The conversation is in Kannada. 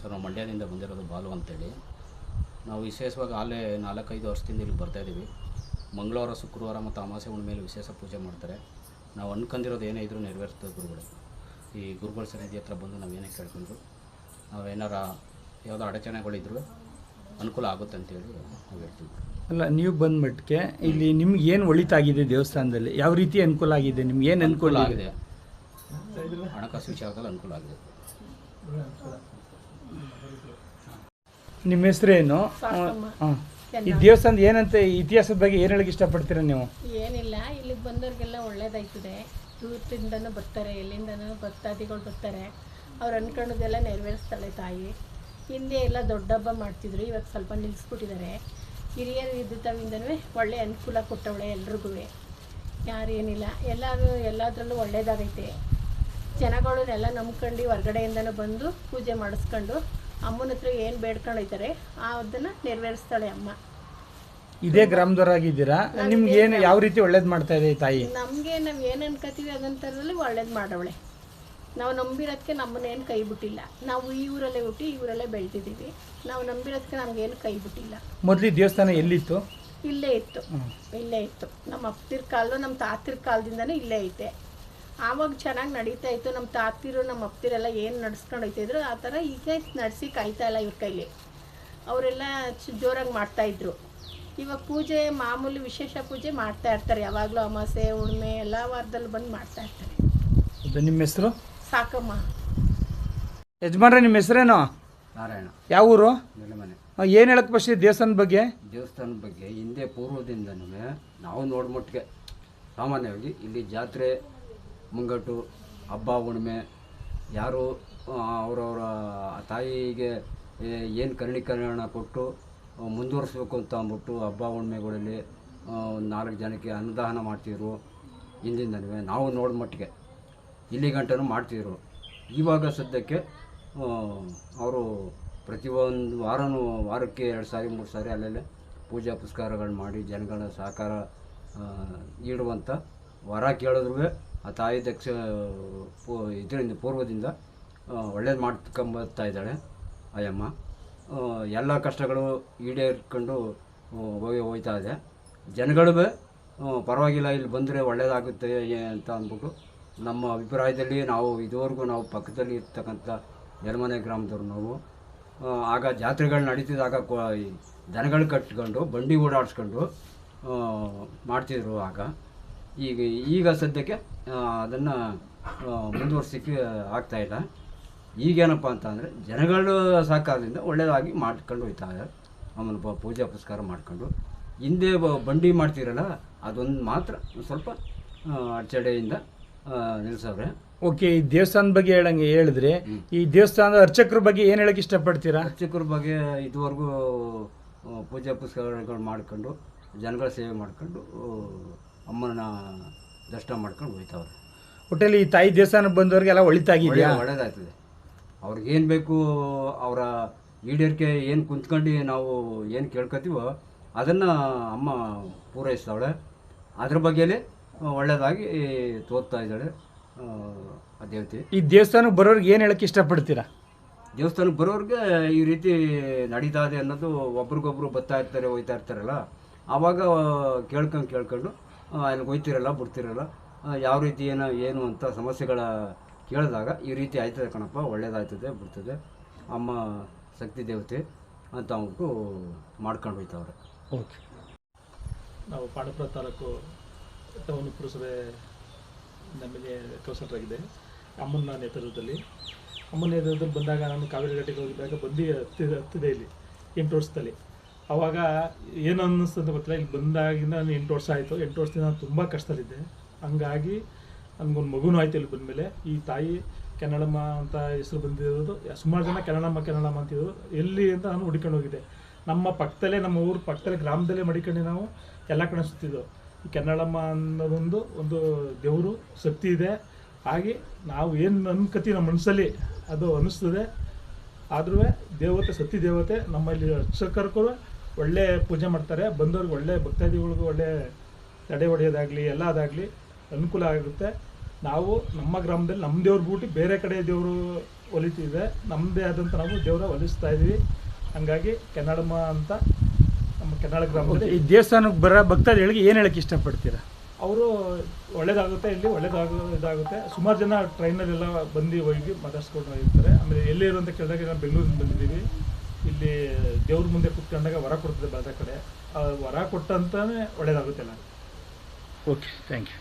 ಸರ್ ನಾವು ಮಂಡ್ಯದಿಂದ ಬಂದಿರೋದು ಬಾಲು ಅಂತೇಳಿ. ನಾವು ವಿಶೇಷವಾಗಿ ಅಲ್ಲೇ ನಾಲ್ಕೈದು ವರ್ಷದಿಂದ ಇಲ್ಲಿ ಬರ್ತಾಯಿದ್ದೀವಿ ಮಂಗಳವಾರ ಶುಕ್ರವಾರ ಮತ್ತು ಅಮಾವಾಸ್ಯೆ ಮೇಲೆ ವಿಶೇಷ ಪೂಜೆ ಮಾಡ್ತಾರೆ. ನಾವು ಅನ್ಕೊಂಡಿರೋದು ಏನೇ ಇದ್ರೂ ನೆರವೇರ್ತದೆ ಗುರುಗಳು. ಈ ಗುರುಗಳ ಸನ್ನಿಧಿ ಹತ್ರ ಬಂದು ನಾವು ಏನೇ ಕೇಳ್ಕೊಂಡ್ರು ನಾವು ಏನಾರ ಯಾವುದೋ ಅಡಚಣೆಗಳಿದ್ರು ಅನುಕೂಲ ಆಗುತ್ತೆ ಅಂತೇಳಿ ನಾವು ಹೇಳ್ತೀವಿ. ಅಲ್ಲ ನೀವು ಬಂದ ಮಟ್ಟಿಗೆ ಇಲ್ಲಿ ನಿಮ್ಗೆ ಏನು ಒಳಿತಾಗಿದೆ ದೇವಸ್ಥಾನದಲ್ಲಿ? ಯಾವ ರೀತಿ ಅನುಕೂಲ ಆಗಿದೆ? ನಿಮ್ಗೆ ಏನು ಅನುಕೂಲ ಆಗಿದೆ. ಹಣಕಾಸು ವಿಚಾರದಲ್ಲಿ ಅನುಕೂಲ ಆಗಿದೆ. ನಿಮ್ಮ ಹೆಸರೇನು? ಏನು ಹಾಂ ಈ ದೇವಸ್ಥಾನದ ಏನಂತ ಇತಿಹಾಸದ ಬಗ್ಗೆ ಏನು ಹೇಳಕ್ಕೆ ಇಷ್ಟಪಡ್ತೀರಾ ನೀವು? ಏನಿಲ್ಲ ಇಲ್ಲಿಗೆ ಬಂದವ್ರಿಗೆಲ್ಲ ಒಳ್ಳೇದಾಯ್ತದೆ. ದೂರದಿಂದನೂ ಬರ್ತಾರೆ ಎಲ್ಲಿಂದನೂ ಭಕ್ತಾದಿಗಳು ಬರ್ತಾರೆ. ಅವ್ರು ಅನ್ಕೊಂಡದೆಲ್ಲ ನೆರವೇರಿಸ್ತಾಳೆ ತಾಯಿ. ಹಿಂದೆ ಎಲ್ಲ ದೊಡ್ಡ ಹಬ್ಬ ಮಾಡ್ತಿದ್ರು ಇವಾಗ ಸ್ವಲ್ಪ ನಿಲ್ಲಿಸ್ಬಿಟ್ಟಿದ್ದಾರೆ ಹಿರಿಯರು ಇದ್ದಿದ್ದವಿಂದನೂ ಒಳ್ಳೆ ಅನುಕೂಲ ಕೊಟ್ಟವಳೆ ಎಲ್ರಿಗೂ ಯಾರೇನಿಲ್ಲ ಎಲ್ಲರೂ ಎಲ್ಲದರಲ್ಲೂ ಒಳ್ಳೇದಾಗೈತೆ. ಜನಗಳನ್ನೆಲ್ಲ ನಂಬ್ಕೊಂಡು ಹೊರ್ಗಡೆಯಿಂದನೂ ಬಂದು ಪೂಜೆ ಮಾಡಿಸ್ಕೊಂಡು ಅಮ್ಮನ ಹತ್ರ ಏನು ಬೇಡ್ಕೊಂಡೈತಾರೆ ಅದನ್ನು ನೆರವೇರಿಸ್ತಾಳೆ ಅಮ್ಮ. ಇದೇ ಗ್ರಾಮದವರಾಗಿದ್ದೀರಾ ನಿಮ್ಗೆ ಏನು ಯಾವ ರೀತಿ ಒಳ್ಳೇದು ಮಾಡ್ತಾ ಇದೆ ಈ ತಾಯಿ? ನಮಗೆ ನಾವು ಏನು ಅನ್ಕೋತೀವಿ ಅದಂಥದ್ರಲ್ಲಿ ಒಳ್ಳೇದು ಮಾಡವಳೆ. ನಾವು ನಂಬಿರೋದಕ್ಕೆ ನಮ್ಮನ್ನೇನು ಕೈ ಬಿಟ್ಟಿಲ್ಲ. ನಾವು ಈ ಊರಲ್ಲೇ ಹುಟ್ಟಿ ಈ ಊರಲ್ಲೇ ಬೆಳ್ತಿದ್ದೀವಿ ನಾವು ನಂಬಿರೋದಕ್ಕೆ ನಮಗೇನು ಕೈ ಬಿಟ್ಟಿಲ್ಲ. ಮೊದಲು ಈ ದೇವಸ್ಥಾನ ಎಲ್ಲಿತ್ತು? ಇಲ್ಲೇ ಇತ್ತು. ಇಲ್ಲೇ ಇತ್ತು. ನಮ್ಮ ಅಪ್ಪತಿರ್ ಕಾಲು ನಮ್ಮ ತಾತಿರ್ ಕಾಲದಿಂದನೇ ಇಲ್ಲೇ ಐತೆ. ಆವಾಗ ಚೆನ್ನಾಗಿ ನಡೀತಾ ಇತ್ತು. ನಮ್ಮ ತಾತಿರು ನಮ್ಮ ಅಪ್ಪತಿರೆಲ್ಲ ಏನು ನಡ್ಸ್ಕೊಂಡು ಹೋಗ್ತಾಯಿದ್ರು ಆ ಥರ ಈಗ ನಡೆಸಿ ಕಾಯ್ತಾ ಇಲ್ಲ ಇವ್ರ ಕೈಲಿ. ಅವರೆಲ್ಲ ಜೋರಾಗಿ ಮಾಡ್ತಾಯಿದ್ರು ಇವಾಗ ಪೂಜೆ ಮಾಮೂಲಿ ವಿಶೇಷ ಪೂಜೆ ಮಾಡ್ತಾ ಇರ್ತಾರೆ. ಯಾವಾಗಲೂ ಅಮಾಸೆ ಹುಣ್ಮೆ ಎಲ್ಲ ವಾರದಲ್ಲಿ ಬಂದು ಮಾಡ್ತಾ ಇರ್ತಾರೆ. ಅದು ನಿಮ್ಮ ಹೆಸರು? ಸಾಕಮ್ಮ. ಯಜಮಾನ್ರೆ ನಿಮ್ಮ ಹೆಸರೇನು? ನಾರಾಯಣ. ಯಾವ ಊರು? ಏನು ಹೇಳಕ್ಕೆ ಬಸ್ ದೇವಸ್ಥಾನದ ಬಗ್ಗೆ? ದೇವಸ್ಥಾನದ ಬಗ್ಗೆ ಹಿಂದೆ ಪೂರ್ವದಿಂದ ನಾವು ನೋಡ್ಮಟ್ಟಿಗೆ ಸಾಮಾನ್ಯವಾಗಿ ಇಲ್ಲಿ ಜಾತ್ರೆ ಮುಂಗಟ್ಟು, ಹಬ್ಬ, ಹುಣ್ಣಿಮೆ, ಯಾರು ಅವರವರ ತಾಯಿಗೆ ಏನು ಕರ್ಣೀಕರಣ ಕೊಟ್ಟು ಮುಂದುವರಿಸ್ಬೇಕು ಅಂತ ಅಂದ್ಬಿಟ್ಟು ಹಬ್ಬ, ಹುಣ್ಣಿಮೆಗಳಲ್ಲಿ ಒಂದು ನಾಲ್ಕು ಜನಕ್ಕೆ ಅನ್ನದಾನ ಮಾಡ್ತಿದ್ರು. ಹಿಂದಿಂದನೂ ನಾವು ನೋಡಿದ ಮಟ್ಟಿಗೆ ಇಲ್ಲಿ ಗಂಟನೂ ಮಾಡ್ತಿದ್ರು. ಇವಾಗ ಸದ್ಯಕ್ಕೆ ಅವರು ಪ್ರತಿಯೊಂದು ವಾರನೂ ವಾರಕ್ಕೆ ಎರಡು ಸಾರಿ, ಮೂರು ಸಾರಿ ಅಲ್ಲಲ್ಲೇ ಪೂಜಾ ಪುಸ್ಕಾರಗಳು ಮಾಡಿ ಜನಗಳ ಸಹಕಾರ ನೀಡುವಂಥ ವರ ಕೇಳಿದ್ರು ಆ ತಾಯಿ ದಕ್ಷ, ಪೂ, ಇದರಿಂದ, ಪೂರ್ವದಿಂದ ಒಳ್ಳೇದು ಮಾಡ್ಕೊಂಬರ್ತಾ ಇದ್ದಾಳೆ, ಆಯಮ್ಮ. ಎಲ್ಲ ಕಷ್ಟಗಳು ಈಡೇರ್ಕೊಂಡು ಹೋಗಿ ಹೋಯ್ತಾ ಇದೆ. ಜನಗಳು ಪರವಾಗಿಲ್ಲ, ಇಲ್ಲಿ ಬಂದರೆ ಒಳ್ಳೇದಾಗುತ್ತೆ ಅಂತ ಅಂದ್ಬಿಟ್ಟು ನಮ್ಮ ಅಭಿಪ್ರಾಯದಲ್ಲಿ ನಾವು ಇದುವರೆಗೂ ನಾವು ಪಕ್ಕದಲ್ಲಿ ಇರ್ತಕ್ಕಂಥ ನೆಲಮನೆ ಗ್ರಾಮದವ್ರು ನಾವು. ಆಗ ಜಾತ್ರೆಗಳು ನಡೀತಿದ್ದಾಗ ದನಗಳು ಕಟ್ಕೊಂಡು, ಬಂಡಿ ಓಡಾಡಿಸ್ಕೊಂಡು ಮಾಡ್ತಿದ್ರು ಆಗ. ಈಗ ಈಗ ಸದ್ಯಕ್ಕೆ ಅದನ್ನು ಮುಂದುವರ್ಸೋಕ್ಕೆ ಆಗ್ತಾಯಿಲ್ಲ ಈಗೇನಪ್ಪ ಅಂತ ಅಂದರೆ ಜನಗಳು ಸಹಕಾರದಿಂದ ಒಳ್ಳೆಯದಾಗಿ ಮಾಡ್ಕೊಂಡು ಹೋಗ್ತಾ ಇದ್ದಾರೆ. ಆಮೇಲೆ ಪೂಜೆ ಪುಸ್ಕಾರ ಮಾಡ್ಕೊಂಡು. ಹಿಂದೆ ಬಂಡಿ ಮಾಡ್ತೀರಲ್ಲ ಅದೊಂದು ಮಾತ್ರ ಸ್ವಲ್ಪ ಅಡಚಡೆಯಿಂದ ಅಡಚಣೆಯಿಂದ ನಿಲ್ಲಿಸವ್ರೆ ಓಕೆ ಈ ದೇವಸ್ಥಾನದ ಬಗ್ಗೆ ಹೇಳಂಗೆ ಹೇಳಿದ್ರೆ ಈ ದೇವಸ್ಥಾನದ ಅರ್ಚಕರ ಬಗ್ಗೆ ಏನು ಹೇಳಕ್ಕೆ ಇಷ್ಟಪಡ್ತೀರಾ? ಅರ್ಚಕರ ಬಗ್ಗೆ ಇದುವರೆಗೂ ಪೂಜೆ ಪೂಜಾ ಮಾಡಿಕೊಂಡು ಜನಗಳ ಸೇವೆ ಮಾಡ್ಕೊಂಡು ಅಮ್ಮನ ದರ್ಶನ ಮಾಡ್ಕೊಂಡು ಹೋಯ್ತವ್ರೆ. ಒಟ್ಟಲ್ಲಿ ಈ ತಾಯಿ ದೇವಸ್ಥಾನಕ್ಕೆ ಬಂದವ್ರಿಗೆಲ್ಲ ಒಳಿತಾಗಿದೆಯಾ? ಒಳ್ಳೆ- ಒಳ್ಳೇದಾಗ್ತದೆ ಅವ್ರಿಗೇನು ಬೇಕು ಅವರ ಈಡೇರಿಕೆ ಏನು ಕುಂತ್ಕೊಂಡು ನಾವು ಏನು ಕೇಳ್ಕೊತೀವೋ ಅದನ್ನು ಅಮ್ಮ ಪೂರೈಸ್ತಾವಳೆ. ಅದ್ರ ಬಗ್ಗೆಲೇ ಒಳ್ಳೆಯದಾಗಿ ತೋರ್ತಾ ಇದ್ದಾಳೆ ಆ, ದೇವತೆ. ಈ ದೇವಸ್ಥಾನಕ್ಕೆ ಬರೋರಿಗೆ ಏನು ಹೇಳಕ್ಕೆ ಇಷ್ಟಪಡ್ತೀರಾ? ದೇವಸ್ಥಾನಕ್ಕೆ ಬರೋರಿಗೆ ಈ ರೀತಿ ನಡೀತಾ ಇದೆ ಅನ್ನೋದು ಒಬ್ರಿಗೊಬ್ರು ಬರ್ತಾ ಇರ್ತಾರೆ ಹೋಯ್ತಾ ಇರ್ತಾರಲ್ಲ ಆವಾಗ ಕೇಳ್ಕೊಂಡು ಕೇಳ್ಕೊಂಡು ಆ, ಅಲ್ಲಿಗೆ ಹೋಯ್ತಿರಲ್ಲ ಬಿಡ್ತಿರಲ್ಲ. ಯಾವ ರೀತಿ ಏನೋ ಏನು ಅಂತ ಸಮಸ್ಯೆಗಳ ಕೇಳಿದಾಗ ಈ ರೀತಿ ಆಯ್ತದೆ ಕಣಪ್ಪ ಒಳ್ಳೇದಾಯ್ತದೆ ಬಿಡ್ತದೆ. ಅಮ್ಮ ಶಕ್ತಿ ದೇವತೆ ಅಂತ ಅಂದ್ಬಿಟ್ಟು ಮಾಡ್ಕೊಂಡು ಹೋಯ್ತವ್ರೆ. ಓಕೆ. ನಾವು ಪಾಂಡಪುರ ತಾಲೂಕು ಟೌನು ಪುರಸಭೆ ನಮಗೆ ಕೌನ್ಸಿಲರ್ ಆಗಿದೆ ಅಮ್ಮನ ನೇತೃತ್ವದಲ್ಲಿ. ಅಮ್ಮನ ನೇತೃತ್ವದಲ್ಲಿ ಬಂದಾಗ ನಾನು ಕಾವೇರಿ ಘಾಟಿಗೆ ಹೋಗಿದ್ದಾಗ ಬಂದು ಹತ್ತಿದ ಹತ್ತಿದೆ ಇಲ್ಲಿ ಎಂಟು ವರ್ಷದಲ್ಲಿ. ಅವಾಗ ಏನು ಅನ್ನಿಸ್ತಂತ ಗೊತ್ತಿಲ್ಲ. ಇಲ್ಲಿ ಬಂದಾಗಿಂದ ನಾನು ಎಂಟು ವರ್ಷ ಆಯಿತು. ಎಂಟು ವರ್ಷದಿಂದ ನಾನು ತುಂಬ ಕಷ್ಟದಲ್ಲಿದ್ದೆ. ಹಂಗಾಗಿ ನನಗೊಂದು ಮಗುನೂ ಆಯಿತು ಇಲ್ಲಿ ಬಂದಮೇಲೆ. ಈ ತಾಯಿ ಕೆನ್ನಡಮ್ಮ ಅಂತ ಹೆಸರು ಬಂದಿರೋದು, ಸುಮಾರು ಜನ ಕೆನ್ನಡಮ್ಮ ಕೆನ್ನಡಮ್ಮ ಅಂತಿದ್ರು. ಎಲ್ಲಿ ಅಂತ ನಾನು ಹುಡ್ಕೊಂಡು ಹೋಗಿದ್ದೆ. ನಮ್ಮ ಪಕ್ಕದಲ್ಲೇ, ನಮ್ಮ ಊರು ಪಕ್ಕದಲ್ಲೇ, ಗ್ರಾಮದಲ್ಲೇ ಮಡಿಕೊಂಡು ನಾವು ಎಲ್ಲ ಕಡೆ ಸುತ್ತಿದ್ದೆವು. ಈ ಕೆನ್ನಡಮ್ಮ ಅನ್ನೋದೊಂದು, ಒಂದು ದೇವರು ಶಕ್ತಿ ಇದೆ. ಹಾಗೆ ನಾವು ಏನು ಅನ್ಕತಿ ನಮ್ಮ ಮನಸ್ಸಲ್ಲಿ ಅದು ಅನ್ನಿಸ್ತದೆ ಆದ್ರೂ ದೇವತೆ ಸತಿ ದೇವತೆ ನಮ್ಮಲ್ಲಿ ಅರ್ಚಕರು ಒಳ್ಳೆ ಪೂಜೆ ಮಾಡ್ತಾರೆ ಬಂದವ್ರಿಗೆ ಒಳ್ಳೆ ಭಕ್ತಾದಿಗಳಿಗೂ ಒಳ್ಳೆ ತಡೆ ಹೊಡೆಯೋದಾಗಲಿ ಎಲ್ಲ ಅದಾಗಲಿ ಅನುಕೂಲ ಆಗುತ್ತೆ. ನಾವು ನಮ್ಮ ಗ್ರಾಮದಲ್ಲಿ ನಮ್ಮ ದೇವ್ರ ಬಿಟ್ಟು ಬೇರೆ ಕಡೆ ದೇವರು ಒಲಿತಿದೆ ನಮ್ಮದೇ ಆದಂಥ ನಾವು ದೇವರ ಒಲಿಸ್ತಾ ಇದ್ದೀವಿ ಹಂಗಾಗಿ ಕೆನ್ನಡಮ್ಮ ಅಂತ ನಮ್ಮ ಕೆನಡ ಗ್ರಾಮದಲ್ಲಿ ಈ ದೇವಸ್ಥಾನಕ್ಕೆ ಬರೋ ಭಕ್ತಾದಿಗಳಿಗೆ ಏನು ಹೇಳಕ್ಕೆ ಇಷ್ಟಪಡ್ತೀರಾ? ಅವರು ಒಳ್ಳೇದಾಗುತ್ತೆ ಇಲ್ಲಿ ಒಳ್ಳೇದಾಗ ಇದಾಗುತ್ತೆ. ಸುಮಾರು ಜನ ಟ್ರೈನಲ್ಲೆಲ್ಲ ಬಂದು ಹೋಗಿ ಮಾತಾಡ್ಸ್ಕೊಂಡು ಇರ್ತಾರೆ ಆಮೇಲೆ ಎಲ್ಲಿ ಇರುವಂತ ಕೇಳಿದಾಗ ನಾವು ಬೆಂಗಳೂರಿಂದ ಬಂದಿದ್ದೀವಿ. ಇಲ್ಲಿ ದೇವ್ರ ಮುಂದೆ ಕುತ್ಕೊಂಡಾಗ ವರ ಕೊಡ್ತದೆ ಬೆಳೆದ ಕಡೆ. ವರ ಕೊಟ್ಟಂತಾನೆ ಒಳ್ಳೇದಾಗುತ್ತೆ ಎಲ್ಲ ಓಕೆ ಥ್ಯಾಂಕ್ ಯು